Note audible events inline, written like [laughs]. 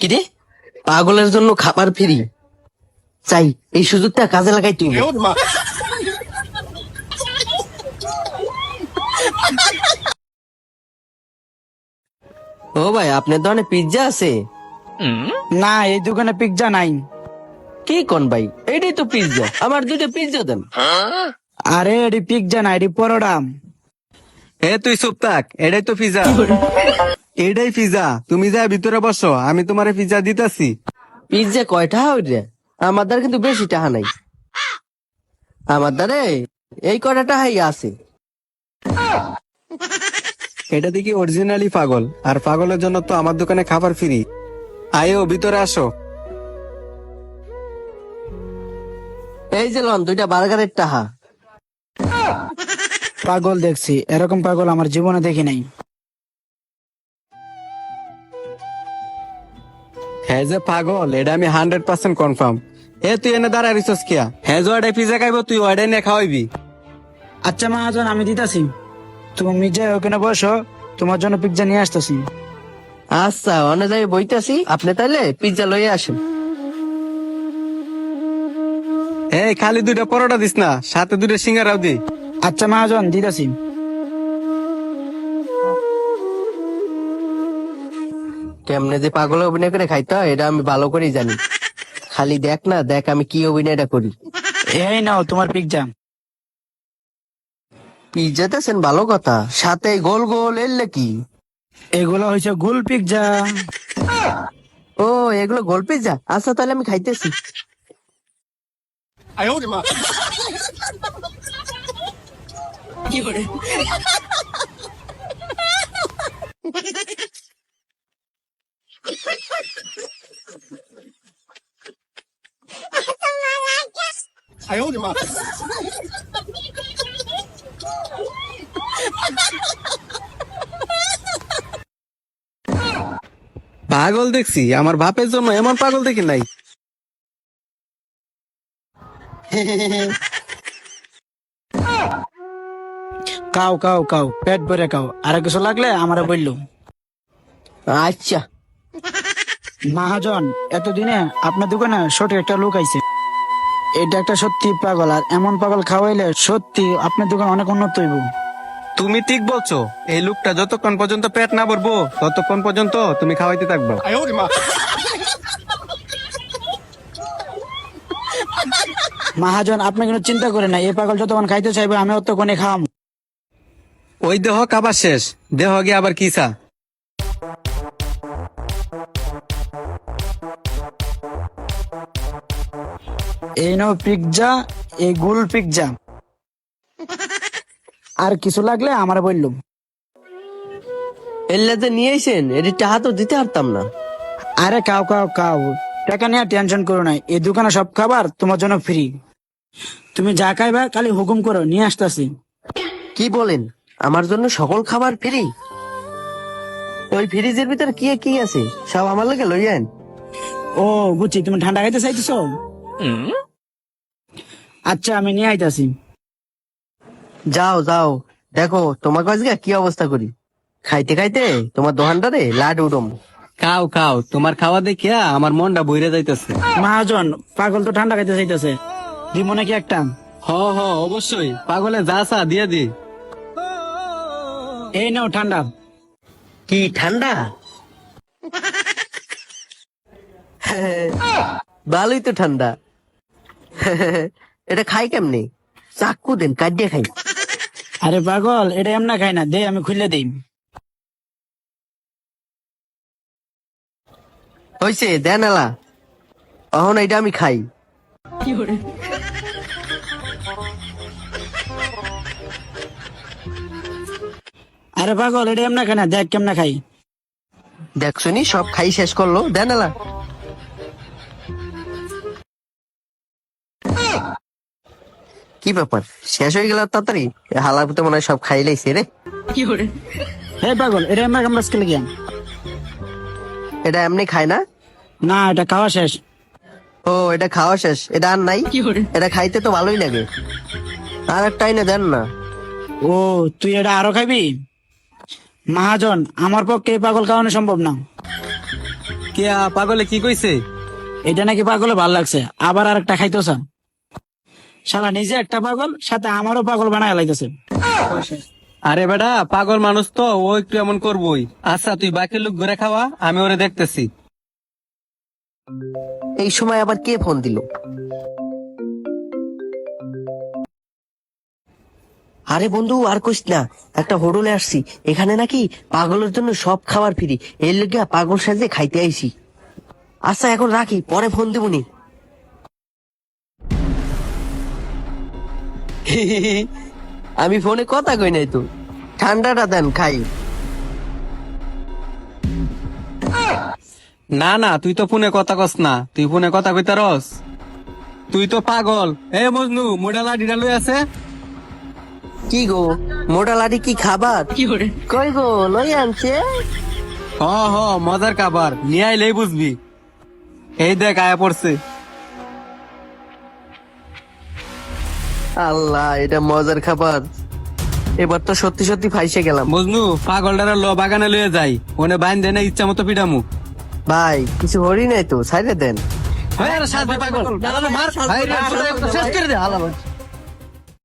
কিরে পাগলের জন্য খাবার ফিরি। চাই এই সুযোগটা কাজে লাগাই তুই। ও ভাই আপনার দোকানে পিৎজা আছে? না এই দোকানে পিৎজা নাই। কি কোন ভাই? এইটাই তো পিৎজা আমার দুটো পিৎজা দেন। আরে এটি পিৎজা না এটি পরোটা। এ তুই চুপ থাক এটাই তো পিজা এটাই পিজা। তুমি যা ভিতরে বসো আমি তোমারে পিজা দিতাছি। পিৎজা কয়টা হইরে আমার দ্বারা কিন্তু বেশি টাকা নাই। আমার দ্বারে এই কয়টা টাকাই আছে। এটা দেখি অরিজিনালি পাগল আর পাগলের জন্য তো আমার দোকানে খাবার ফ্রি আয়ো ভিতরে আসো। এই যে লন দুইটা বার্গারের টাহা পাগল দেখছি এরকম পাগল আমার জীবনে দেখি নাই। হ্যাঁ যে পাগল এটা আমি হান্ড্রেড পার্সেন্ট কনফার্ম এ তুই এনে দাঁড়া রিসোর্স কিয়া? হ্যাঁ যে ওটাই পিজা খাইবো তুই ওটাই নিয়ে খাওয়াইবি। আচ্ছা মহাজন আমি দিতাছি। তুমি যে ওখানে বসো তোমার জন্য পিৎজা নিয়ে আসতেছি। আচ্ছা অনেক জায়গায় বইতেছি আপনি তাইলে পিৎজা লইয়ে আসেন। এই খালি দুইটা পরোটা দিস না সাথে দুইটা সিঙ্গারাও দি। আচ্ছা মহাজন দিতাছি। কেমনে যে পাগল অভিনয় করে খাইতে হয় এটা আমি ভালো করেই জানি। খালি দেখ না দেখ আমি কি অভিনয়টা করি। এই নাও তোমার পিৎজা পিৎজাতেছেন ভালো কথা। সাথে গোল গোল এলে কি? এগুলো হয়েছে গুল পিৎজা ও এগুলো গোল পিৎজা আচ্ছা তাহলে আমি খাইতেছি। [laughs] পাগল দেখছি আমার বাপের জন্য এমন পাগল দেখি নাই। কাও কাও কাও পেট ভরে কাও আর কিছু লাগলে আমারে বলল আচ্ছা। মহাজন এতদিনে আপনার দোকানে সঠিক একটা লোক আইছে। এটা একটা সত্যি পাগল আর এমন পাগল খাওয়াইলে সত্যি আপনার দোকান অনেক উন্নত হইব। তুমি ঠিক বলছো এই লোকটা যতক্ষণ পর্যন্ত পেট না ভরবো ততক্ষণ পর্যন্ত তুমি খাওয়াইতে থাকব। মহাজন আপনি কোনো চিন্তা করেন না এই পাগল যতক্ষণ খাইতে চাইবে আমি অতক্ষণে খাম ওই দেহ কাবার শেষ দেহ গিয়ে আবার কিসা এই নাও পিৎজা এই গুল পিৎজা আর কিছু লাগলে আমার বলল এলে যে নিয়ে এসেন এটি টাকা তো দিতে পারতাম না। আরে কাও কাও কাও টাকা নিয়ে টেনশন করো না। এই দোকানে সব খাবার তোমার জন্য ফ্রি তুমি যা খাইবা খালি হুকুম করো নিয়ে আসতেছি। কি বলেন? আমার জন্য সকল খাবার ফ্রি ওই ফ্রিজের ভিতরে কি কি আছে? সব আমার লাগে লইয়েন ও বুঝছি। তুমি ঠান্ডা খাইতে চাইতেছ? আচ্ছা আমি নিয়ে আইতাছি। যাও যাও। দেখো তোমাকে আজকে কি অবস্থা করি? খাইতে খাইতে তোমার দোকানটারে লাড উডম। খাও খাও। তোমার খাওয়া দেখিয়া আমার মনটা বইরে যাইতেছে। মহাজন পাগল তো ঠান্ডা খাইতে চাইতেছে। দিব নাকি একটা? হ হ অবশ্যই। পাগলে যা চা দিয়ে দি। এই নাও ঠান্ডা। কি ঠান্ডা? ভালোই তো ঠান্ডা। এটা খাই কেমনে? চাকু দেন কাটিয়ে খাই। আরে পাগল এটা এমনা খাই না। দে আমি খুললে দিই হয়েছে দেন এলা অহন এটা আমি খাই। আরে পাগল এটা এমনা খাই না। দেখ কেমনা খাই। দেখছনি সব খাই শেষ করল। দেন এলা কি ব্যাপার? শেষ হয়ে গেল তাড়াতাড়ি? হালার ভিতরে মনে হয় সব খাই লাইছে রে। কি করে? হে পাগল এটা এমনা কেমন স্কেলে গিয়া এটা এমনি খায় না? না এটা খাওয়া শেষ। ও এটা খাওয়া শেষ। এটা আর নাই? কি করে? এটা খাইতে তো ভালোই লাগে। আর একটা এনে দেন না। ও তুই এটা আরও খাবি মহাজন আমার পক্ষে এই পাগল খাওয়ানো সম্ভব না। কে পাগলে কি কইছে? এটা নাকি পাগলে ভালো লাগছে। আবার আর একটা খাইতে চান শালা নিজে একটা পাগল, সাথে আমারও পাগল বানায় লাইতেছে। আরে বেটা, পাগল মানুষ তো, ও একটু এমন করবই। আচ্ছা তুই বাকি লোক ঘুরে খাওয়া, আমি ওরে দেখতেছি। এই সময় আবার কে ফোন দিল? আরে বন্ধু, আর কইস না, একটা হোটেলে আসছি। এখানে নাকি পাগলের জন্য সব খাবার ফ্রি। এর লেগে পাগল সাজে খাইতে আইছি। আচ্ছা এখন রাখি, পরে ফোন দিবনি। আমি ফোনে কথা কই নাই তো। ঠান্ডাটা দেন খাই। না না তুই তো ফোনে কথা কস না। তুই ফোনে কথা কইতে রস। তুই তো পাগল। এ মজনু মোটা লাঠিটা লই আছে কি গো মোটা লাঠি কি খাবার? কই গো লই আনছে। হ হ মজার খাবার। নিয়ে আইলেই বুঝবি। এই দেখ আয়া পড়ছে। আল্লাহ এটা মজার খাবার। এবার তো সত্যি সত্যি ফাইসে গেলাম। মজনু পাগলটারা ল বাগানে লয়ে যাই। ওনে বাইন দেনে ইচ্ছা মতো পিটামু। ভাই কিছু হরি নাই তো ছাইরে দেন। সাথে পাগল। মার। শেষ করে দে। হালা